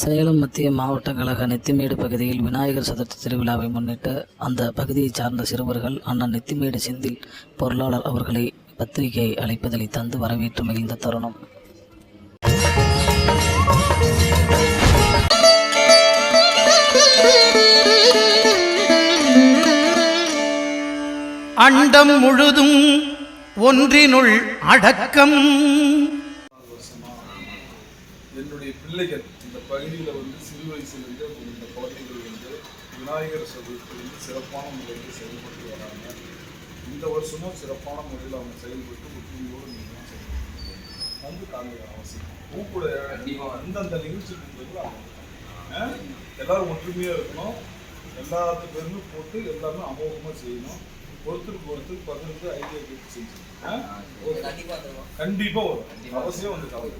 சேலம் மத்திய மாவட்ட கழக நெத்திமேடு பகுதியில் விநாயகர் சதுர்த்தி திருவிழாவை முன்னிட்டு அந்த பகுதியைச் சார்ந்த சிறுவர்கள் அண்ணன் நெத்திமேடு செந்தில் பொருளாளர் அவர்களை பத்திரிகை அழைப்பதலை தந்து வரவேற்று மகிழ்ந்த தருணம். அண்டம் முழுதும் ஒன்றினுள் அடக்கம். என்னுடைய பிள்ளைகள் இந்த பகுதியில் வந்து சிறு வயசுலேருந்து இந்த குழந்தைகள் வந்து விநாயகர் சதுர்த்தி வந்து சிறப்பான முறையில் செயல்பட்டு வராங்க. இந்த வருஷமும் சிறப்பான முறையில் அவங்க செயல்பட்டு ஒற்றுமையோடு நீங்கள் செயல்பட்டு வந்து காலையில் அவசியம். பூக்கூட அந்தந்த நிகழ்ச்சி கொடுத்தது அவங்க? எல்லாரும் ஒற்றுமையாக இருக்கணும். எல்லாத்து பேருமே போட்டு எல்லாமே அமோகமாக செய்யணும். ஒருத்தருக்கு ஒருத்தர் பகிர்ந்து ஐடியா கேட்டு செஞ்சு கண்டிப்பாக வரும். அவசியம் வந்து கலந்து